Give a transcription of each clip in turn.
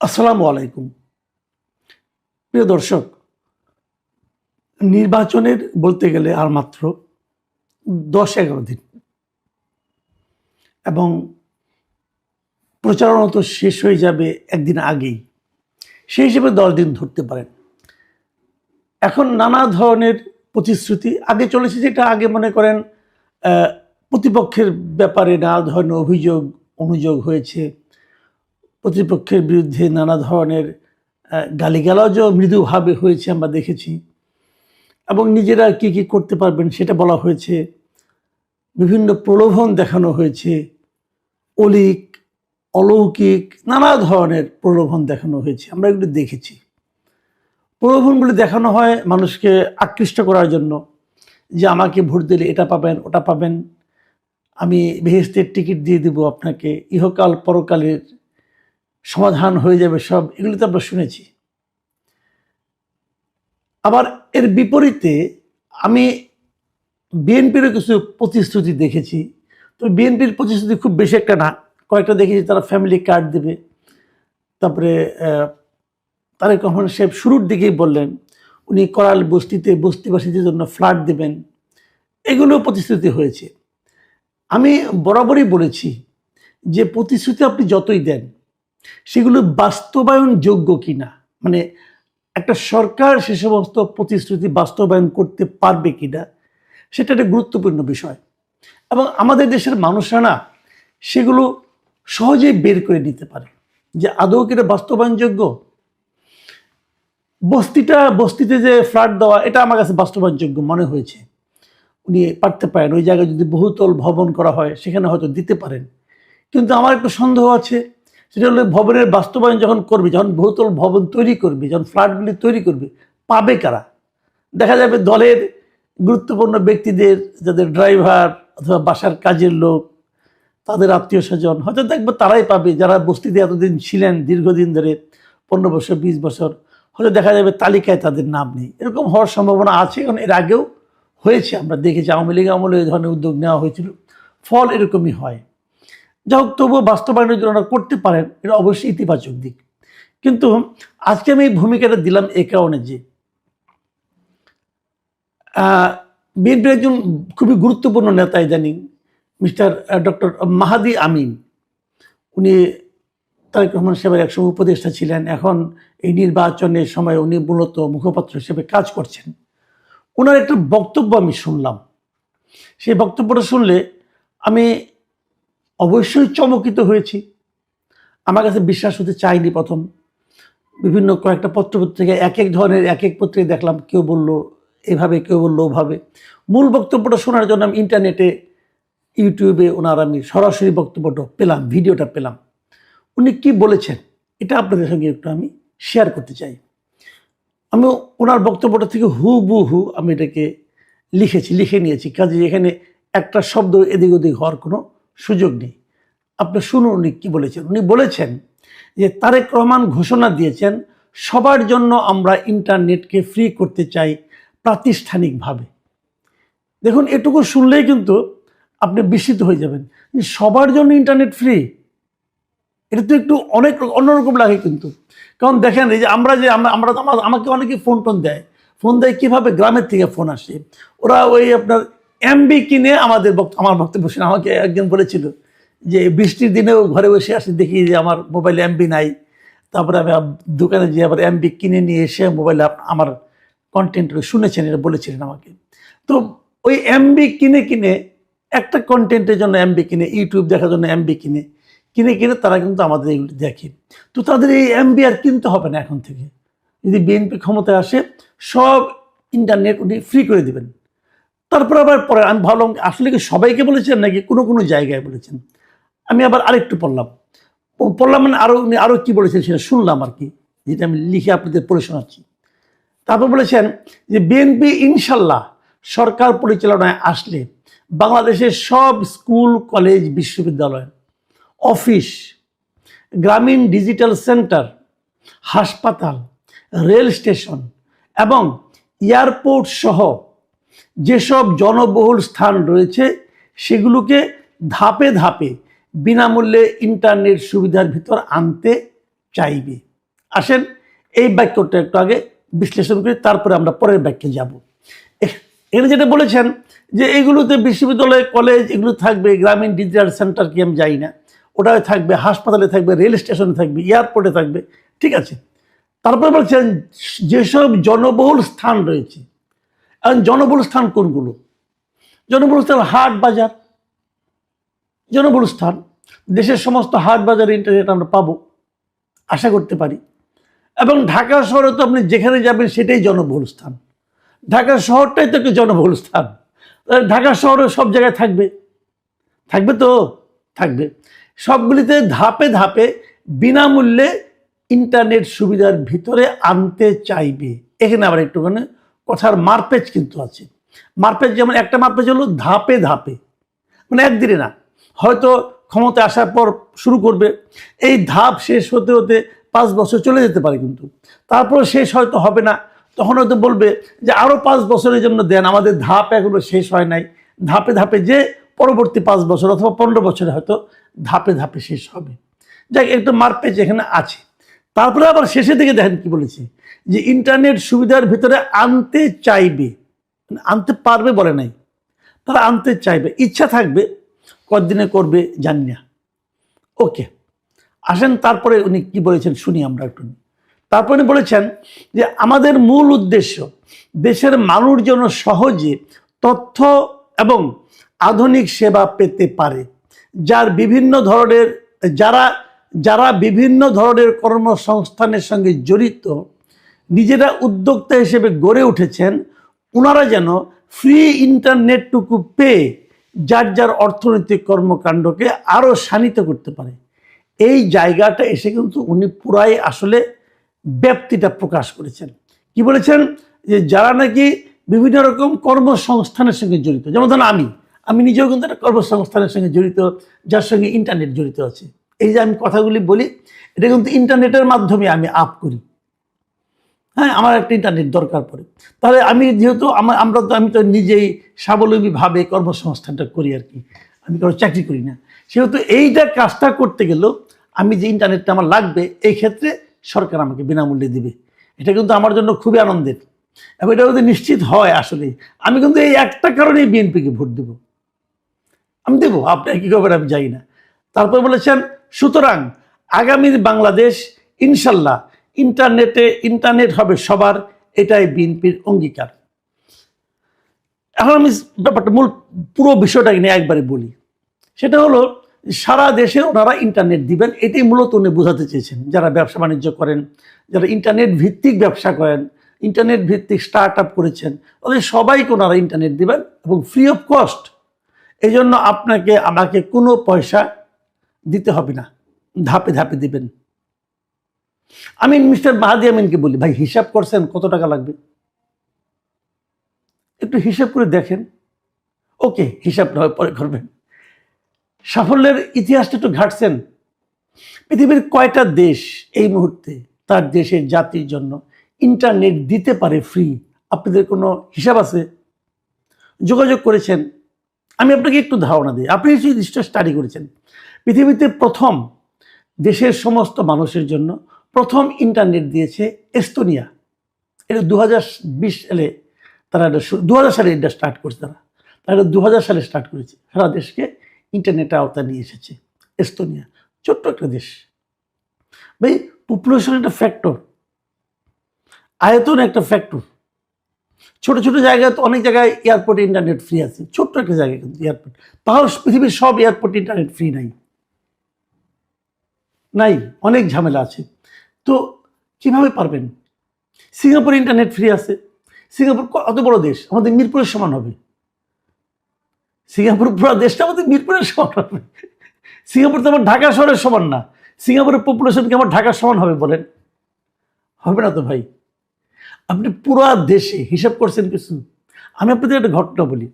আসসালামু আলাইকুম। প্রিয় দর্শক, নির্বাচনের বলতে গেলে আর মাত্র দশ এগারো দিন। এবং প্রচারণা তো শেষ হয়ে যাবে একদিন আগেই। সেই হিসেবে দশ দিন ধরতে পারেন। এখন নানা ধরনের প্রতিশ্রুতি, আগে চলেছে যেটা আগে মনে করেন প্রতিপক্ষের ব্যাপারে নানা ধরনের অভিযোগ, অনুযোগ হয়েছে। প্রতিপক্ষের বিরুদ্ধে নানা ধরনের গালিগালাজও মৃদুভাবে হয়েছে আমরা দেখেছি। এবং নিজেরা কি কি করতে পারবেন সেটা বলা হয়েছে। বিভিন্ন প্রলোভন দেখানো হয়েছে। অলিক, অলৌকিক, নানা ধরনের প্রলোভন দেখানো হয়েছে। আমরা এগুলো দেখেছি। প্রলোভনগুলি দেখানো হয় মানুষকে আকৃষ্ট করার জন্য। যে আমাকে ভোট দিলে এটা পাবেন, ওটা পাবেন। আমি বেহেস্তের টিকিট দিয়ে দেবো আপনাকে। ইহকাল পরকালের সমাধান হয়ে যাবে সব, এগুলি তো আমরা শুনেছি। আবার এর বিপরীতে আমি বিএনপিরও কিছু প্রতিশ্রুতি দেখেছি। তো বিএনপির প্রতিশ্রুতি খুব বেশি একটা না। কয়েকটা দেখেছি, তারা ফ্যামিলি কার্ড দেবে। তারপরে তারেক রহমান সাহেব শুরুর দিকেই বললেন, উনি করাল বস্তিতে, বস্তিবাসীদের জন্য ফ্ল্যাট দেবেন। এগুলো প্রতিশ্রুতি হয়েছে। আমি বরাবরই বলেছি যে প্রতিশ্রুতি আপনি যতই দেন সেগুলো বাস্তবায়নযোগ্য কি না মানে একটা সরকার সে সমস্ত প্রতিশ্রুতি বাস্তবায়ন করতে পারবে কি না সেটা একটা গুরুত্বপূর্ণ বিষয়। এবং আমাদের দেশের মানুষরা না সেগুলো সহজেই বের করে নিতে পারে। যে আদৌ কি বাস্তবায়নযোগ্য? বস্তিটা, বস্তিতে যে ফ্ল্যাট দেওয়া, এটা আমার কাছে বাস্তবায়নযোগ্য মনে হয়েছে। উনি পারতে পারেন। ওই জায়গায় যদি বহুতল ভবন করা হয়, সেখানে হয়তো দিতে পারেন। কিন্তু আমার একটু সন্দেহ আছে সেটা হলো ভবনের বাস্তবায়ন যখন করবে, যখন বহুতল ভবন তৈরি করবে, যখন ফ্ল্যাটগুলি তৈরি করবে, পাবে কারা? দেখা যাবে দলের গুরুত্বপূর্ণ ব্যক্তিদের, যাদের ড্রাইভার অথবা বাসার কাজের লোক, তাদের আত্মীয় স্বজন, হয়তো দেখব তারাই পাবে, যারা বস্তিতে এতদিন ছিলেন, দীর্ঘদিন ধরে, পনেরো বছর, বিশ বছর, হয়তো দেখা যাবে তালিকায় তাদের নাম নেই। এরকম হওয়ার সম্ভাবনা আছে, কারণ এর আগেও হয়েছে, আমরা দেখেছি, আওয়ামী লীগ আমলে এই ধরনের উদ্যোগ নেওয়া হয়েছিল। ফল এরকমই হয়। যা হোক, তবুও বাস্তবায়নের জন্য ওনারা করতে পারেন, এটা অবশ্যই ইতিবাচক দিক। কিন্তু আজকে আমি এই ভূমিকাটা দিলাম এ কারণে যে বিএনপির একজন খুবই গুরুত্বপূর্ণ নেতা ইদানিং, মিস্টার ডক্টর মাহাদি আমিন। উনি তারেক রহমান সাহেবের একসময় উপদেষ্টা ছিলেন, এখন এই নির্বাচনের সময় উনি মূলত মুখপাত্র হিসেবে কাজ করছেন। ওনার একটা বক্তব্য আমি শুনলাম। সেই বক্তব্যটা শুনলে আমি অবশ্যই চমকিত হয়েছি। আমার কাছে বিশ্বাস হতে চাইনি প্রথম। বিভিন্ন কয়েকটা পত্রপত্রিকায় এক এক ধরনের, এক এক পত্রিকায় দেখলাম, কেউ বলল এভাবে, কেউ বলল ওভাবে। মূল বক্তব্যটা শোনার জন্য আমি ইন্টারনেটে, ইউটিউবে ওনার আমি সরাসরি বক্তব্যটা পেলাম, ভিডিওটা পেলাম। উনি কি বলেছেন, এটা আপনাদের সঙ্গে একটু আমি শেয়ার করতে চাই। আমি ওনার বক্তব্যটা থেকে হু বু হু আমি এটাকে লিখেছি, লিখে নিয়েছি। কাজে এখানে একটা শব্দ এদিক ওদিক হওয়ার কোনো সুযোগ নেই। আপনি শুনুন উনি কী বলেছেন। উনি বলেছেন যে তারেক রহমান ঘোষণা দিয়েছেন, সবার জন্য আমরা ইন্টারনেটকে ফ্রি করতে চাই প্রাতিষ্ঠানিকভাবে। দেখুন, এটুকু শুনলেই কিন্তু আপনি বিস্মিত হয়ে যাবেন সবার জন্য ইন্টারনেট ফ্রি এটা তো একটু অনেক অন্যরকম লাগে কিন্তু। কারণ দেখেন, এই যে আমরা যে, আমরা আমরা, আমাকে অনেকে ফোন টোন দেয়। ফোন দেয় কীভাবে? গ্রামের থেকে ফোন আসে। ওরা ওই আপনার এমবি কিনে আমাদের বক্ত- আমার বক্তব্য শুনে আমাকে একজন বলেছিল যে বৃষ্টির দিনেও ঘরে বসে আসি, দেখি যে আমার মোবাইলে এমবি নাই। তারপরে আমি দোকানে যেয়ে আবার এমবি কিনে নিয়ে এসে মোবাইলে আমার কন্টেন্ট শুনেছেন, এটা বলেছিলেন আমাকে। তো ওই এমবি কিনে কিনে একটা কন্টেন্টের জন্য এমবি কিনে ইউটিউব দেখার জন্য এমবি কিনে কিনে কিনে তারা কিন্তু আমাদের এগুলি দেখে। তো তাদের এই এমবি আর কিনতে হবে না এখন থেকে। যদি বিএনপি ক্ষমতায় আসে, সব ইন্টারনেট উনি ফ্রি করে দিবেন। তারপর আবার পরে আমি ভাবলাম, আসলে কি সবাইকে বলেছেন নাকি কোনো কোনো জায়গায় বলেছেন? আমি আবার আরেকটু পড়লাম। পড়লাম মানে আরও উনি আরও কী বলেছেন সেটা শুনলাম আর কি, যেটা আমি লিখে আপনাদের পড়ে শোনাচ্ছি। তারপর বলেছেন যে, বিএনপি ইনশাল্লাহ সরকার পরিচালনায় আসলে বাংলাদেশের সব স্কুল, কলেজ, বিশ্ববিদ্যালয়, অফিস, গ্রামীণ ডিজিটাল সেন্টার, হাসপাতাল, রেল স্টেশন এবং এয়ারপোর্ট সহ যেসব জনবহুল স্থান রয়েছে, সেগুলোকে ধাপে ধাপে বিনামূল্যে ইন্টারনেট সুবিধার ভিতর আনতে চাইবে। আসেন, এই বাক্যটা একটু আগে বিশ্লেষণ করি, তারপরে আমরা পরের বাক্যে যাব। এখানে যেটা বলেছেন যে এগুলোতে বিশ্ববিদ্যালয়, কলেজ এগুলো থাকবে, গ্রামীণ ডিজিটাল সেন্টার কি আমি যাই না। ওটাই থাকবে, হাসপাতালে থাকবে, রেল স্টেশনে থাকবে, এয়ারপোর্টে থাকবে, ঠিক আছে। তারপরে বলছেন, যেসব জনবহুল স্থান রয়েছে এখন জনবহুল স্থান কোনগুলো? জনবহুল স্থান হাট বাজার। জনবহুল স্থান দেশের সমস্ত হাট বাজারে ইন্টারনেট আমরা পাবো, আশা করতে পারি। এবং ঢাকা শহরে তো আপনি যেখানে যাবেন সেটাই জনবহুল স্থান ঢাকা শহরটাই তো একটা জনবহুল স্থান ঢাকা শহরে সব জায়গায় থাকবে? থাকবে তো? থাকবে। সবগুলিতে ধাপে ধাপে বিনামূল্যে ইন্টারনেট সুবিধার ভিতরে আনতে চাইবে। এখানে আবার একটুখানি কথার মারপেজ কিন্তু আছে। মারপেজ যেমন একটা মারপেজ হলো ধাপে ধাপে। মানে একদিনে না, হয়তো ক্ষমতা আসার পর শুরু করবে, এই ধাপ শেষ হতে হতে পাঁচ বছর চলে যেতে পারে কিন্তু। তারপরে শেষ হয়তো হবে না, তখন হয়তো বলবে যে আরও পাঁচ বছরের জন্য দেন, আমাদের ধাপ এখনও শেষ হয় নাই। ধাপে ধাপে যে পরবর্তী পাঁচ বছর অথবা পনেরো বছরে হয়তো ধাপে ধাপে শেষ হবে। যাক, একটু মারপেজ এখানে আছে। তারপরে আবার শেষের দিকে দেখেন কি বলেছে? যে ইন্টারনেট সুবিধার ভিতরে আনতে চাইবে। মানে আনতে পারবে বলে নাই। তারা আনতে চাইবে। ইচ্ছা থাকবে, কতদিনে করবে জানি না। ওকে আসেন তারপরে উনি কি বলেছেন শুনি আমরা একটু। তারপরে উনি বলেছেন যে আমাদের মূল উদ্দেশ্য দেশের মানুষ যেন সহজে তথ্য এবং আধুনিক সেবা পেতে পারে। যার বিভিন্ন ধরনের, যারা যারা বিভিন্ন ধরনের কর্মসংস্থানের সঙ্গে জড়িত, নিজেরা উদ্যোক্তা হিসেবে গড়ে উঠেছেন ওনারা যেন ফ্রি ইন্টারনেটটুকু পেয়ে যার যার অর্থনৈতিক কর্মকাণ্ডকে আরও শানিত করতে পারে। এই জায়গাটা এসে কিন্তু উনি পুরাই আসলে ব্যাপ্তিটা প্রকাশ করেছেন। কি বলেছেন? যে যারা নাকি বিভিন্ন রকম কর্মসংস্থানের সঙ্গে জড়িত, যেমন ধরুন আমি আমি নিজেও কিন্তু একটা কর্মসংস্থানের সঙ্গে জড়িত, যার সঙ্গে ইন্টারনেট জড়িত আছে। এই যে আমি কথাগুলি বলি, এটা কিন্তু ইন্টারনেটের মাধ্যমে আমি আপ করি। হ্যাঁ আমার একটা ইন্টারনেট দরকার পড়ে। তাহলে আমি যেহেতু আমার, আমরা তো, আমি তো নিজেই স্বাবলম্বীভাবে কর্মসংস্থানটা করি আর কি। আমি কোনো চাকরি করি না। সেহেতু এইটা কাজটা করতে গেলেও আমি যে ইন্টারনেটটা আমার লাগবে, এই ক্ষেত্রে সরকার আমাকে বিনামূল্যে দিবে। এটা কিন্তু আমার জন্য খুবই আনন্দের। এবং এটা যদি নিশ্চিত হয় আসলে, আমি কিন্তু এই একটা কারণেই বিএনপিকে ভোট দেব। আমি দেবো আপনি কি খবর আমি যাই না। তারপর বলেছেন, সুতরাং আগামীর বাংলাদেশ ইনশাল্লাহ ইন্টারনেটে ইন্টারনেট হবে সবার, এটাই বিএনপির অঙ্গীকার। এখন আমি ব্যাপারটা মূল, পুরো বিষয়টাকে নিয়ে একবারে বলি। সেটা হলো, সারা দেশে ওনারা ইন্টারনেট দিবেন, এটাই মূলত উনি বোঝাতে চেয়েছেন। যারা ব্যবসা বাণিজ্য করেন, যারা ইন্টারনেট ভিত্তিক ব্যবসা করেন, ইন্টারনেট ভিত্তিক স্টার্ট আপ করেছেন, ওদের সবাইকে ওনারা ইন্টারনেট দিবেন এবং ফ্রি অফ কস্ট এই জন্য আপনাকে, আমাকে কোনো পয়সা দিতে হবে না। ধাপে ধাপে দিবেন। আমি মিস্টার মাহাদি আমিনকে বলি, ভাই, হিসাব করছেন কত টাকা লাগবে? একটু হিসাব করে দেখেন। ওকে, হিসাব না পরে করবেন। সাফল্যের ইতিহাসটা একটু ঘাটছেন। পৃথিবীর কয়টা দেশ এই মুহূর্তে তার দেশের জাতির জন্য ইন্টারনেট দিতে পারে ফ্রি আপনাদের কোনো হিসাব আছে? যোগাযোগ করেছেন। আমি আপনাকে একটু ধারণা দিই। আপনি নিশ্চয় স্টাডি করেছেন। পৃথিবীতে প্রথম দেশের সমস্ত মানুষের জন্য প্রথম ইন্টারনেট দিয়েছে এস্তোনিয়া। এটা দু হাজার বিশ সালে তারা এটা দু হাজার সালে এটা স্টার্ট করেছে তারা। তারা এটা দু হাজার সালে স্টার্ট করেছে। সারা দেশকে ইন্টারনেটের আওতায় নিয়ে এসেছে এস্তোনিয়া। ছোট্ট একটা দেশ। ভাই পপুলেশন একটা ফ্যাক্টর আয়তন একটা ফ্যাক্টর ছোট ছোট জায়গায় তো অনেক জায়গায় এয়ারপোর্টে ইন্টারনেট ফ্রি আছে। ছোট্ট একটা জায়গায় কিন্তু এয়ারপোর্ট তাও পৃথিবীর সব এয়ারপোর্টে ইন্টারনেট ফ্রি নাই। নাই, অনেক ঝামেলা আছে। তো কীভাবে পারবেন? সিঙ্গাপুরে ইন্টারনেট ফ্রি আছে। সিঙ্গাপুর অত বড় দেশ, আমাদের মিরপুরের সমান হবে। সিঙ্গাপুর পুরো দেশটা আমাদের মিরপুরের সমান হবে। সিঙ্গাপুর তো আমার ঢাকা শহরের সমান না। সিঙ্গাপুরের পপুলেশন কি আমার ঢাকার সমান হবে বলেন? হবে না তো ভাই। আপনি পুরো দেশে হিসাব করছেন কিছু? আমি আপনাদের একটা ঘটনা বলি।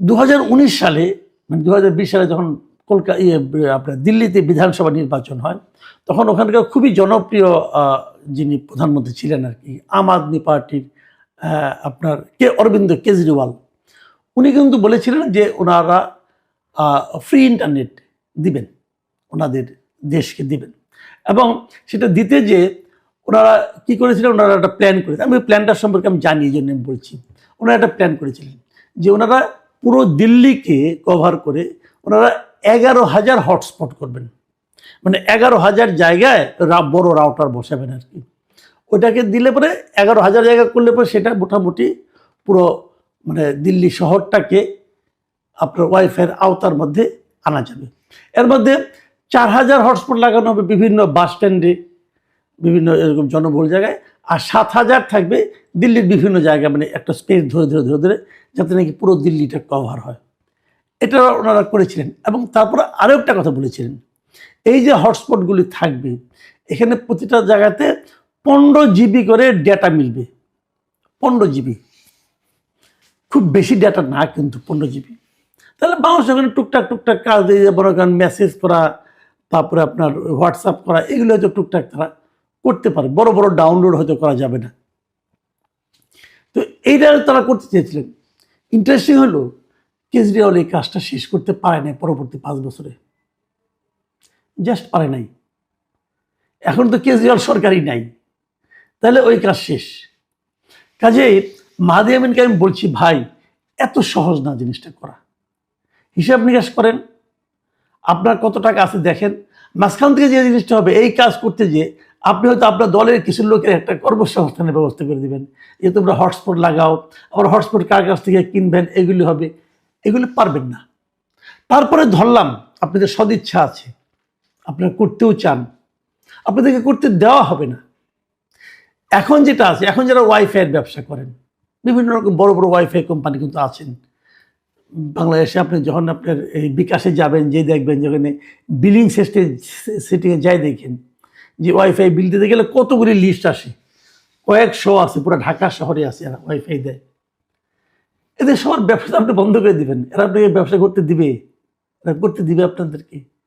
দু হাজার উনিশ সালে মানে দু হাজার বিশ সালে যখন কলকাতা ইয়ে আপনার দিল্লিতে বিধানসভা নির্বাচন হয়, তখন ওখানকার খুবই জনপ্রিয় যিনি প্রধানমন্ত্রী ছিলেন আর কি, আম আদমি পার্টির আপনার কে, অরবিন্দ কেজরিওয়াল। উনি কিন্তু বলেছিলেন যে ওনারা ফ্রি ইন্টারনেট দিবেন, ওনাদের দেশকে দিবেন। এবং সেটা দিতে যে ওনারা কি করেছিলেন, ওনারা একটা প্ল্যান করেছেন আমি প্ল্যানটার সম্পর্কে আমি জানি, এই জন্য বলছি। ওনারা একটা প্ল্যান করেছিলেন যে ওনারা পুরো দিল্লিকে কভার করে ওনারা এগারো হাজার হটস্পট করবেন। মানে এগারো হাজার জায়গায় বড় রাউটার বসাবেন আর কি। ওইটাকে দিলে পরে এগারো হাজার জায়গা করলে পরে সেটা মোটামুটি পুরো মানে দিল্লি শহরটাকে আপনার ওয়াইফাইয়ের আওতার মধ্যে আনা যাবে। এর মধ্যে চার হাজার হটস্পট লাগানো হবে বিভিন্ন বাস স্ট্যান্ডে, বিভিন্ন এরকম জনবহুল জায়গায়। আর সাত হাজার থাকবে দিল্লির বিভিন্ন জায়গায় মানে একটা স্পেস ধরে ধরে ধরে ধরে, যাতে নাকি পুরো দিল্লিটা কভার হয়। এটা ওনারা করেছিলেন। এবং তারপরে আরও একটা কথা বলেছিলেন। এই যে হটস্পটগুলি থাকবে, এখানে প্রতিটা জায়গাতে পনেরো জিবি করে ডেটা মিলবে। পনেরো জিবি। খুব বেশি ডেটা না কিন্তু পনেরো জিবি। তাহলে মানুষ ওখানে টুকটাক টুকটাক কাজ দিয়ে যে বড় কারণ মেসেজ করা, তারপরে আপনার হোয়াটসঅ্যাপ করা, এগুলো হয়তো টুকটাক তারা করতে পারে। বড় বড় ডাউনলোড হয়তো করা যাবে না। তো এইটা তারা করতে চেয়েছিলেন। ইন্টারেস্টিং হলো কেজরিওয়াল এই কাজটা শেষ করতে পারে নাই পরবর্তী পাঁচ বছরে। জাস্ট পারে নাই। এখন তো কেজরিওয়াল সরকারই নাই। তাহলে ওই কাজ শেষ। কাজে মাহাদি আমিনকে আমি বলছি, ভাই, এত সহজ না জিনিসটা করা। হিসাব নিকাশ করেন, আপনার কত টাকা আছে দেখেন, মাঝখান থেকে যে জিনিসটা হবে, এই কাজ করতে যে আপনি হয়তো আপনার দলের কিছু লোকের একটা কর্মসংস্থানের ব্যবস্থা করে দিবেন। যে তোমরা হটস্পট লাগাও, আবার হটস্পট কার কাছ থেকে কিনবেন, এগুলি হবে। এগুলি পারবেন না। তারপরে ধরলাম, আপনাদের সদিচ্ছা আছে। আপনারা করতেও চান। আপনাদেরকে করতে দেওয়া হবে না। এখন যেটা আছে, এখন যারা ওয়াইফাইয়ের ব্যবসা করেন, বিভিন্ন রকম বড় বড় ওয়াইফাই কোম্পানি কিন্তু আছেন। বাংলাদেশে আপনি যখন আপনার এই বিকাশে যাবেন যে দেখবেন যেখানে বিলিং সিস্টেম সেটিংয়ে যাই দেখেন, যে ওয়াইফাই বিল দিতে গেলে কতগুলি লিস্ট আসে। কয়েকশো আছে, পুরো ঢাকা শহরে আছে ওয়াইফাই দেয়। এদের সবার ব্যবসা আপনি বন্ধ করে দিবেন। এরা আপনাকে ব্যবসা করতে দিবে। এরা করতে দিবে আপনাদেরকে।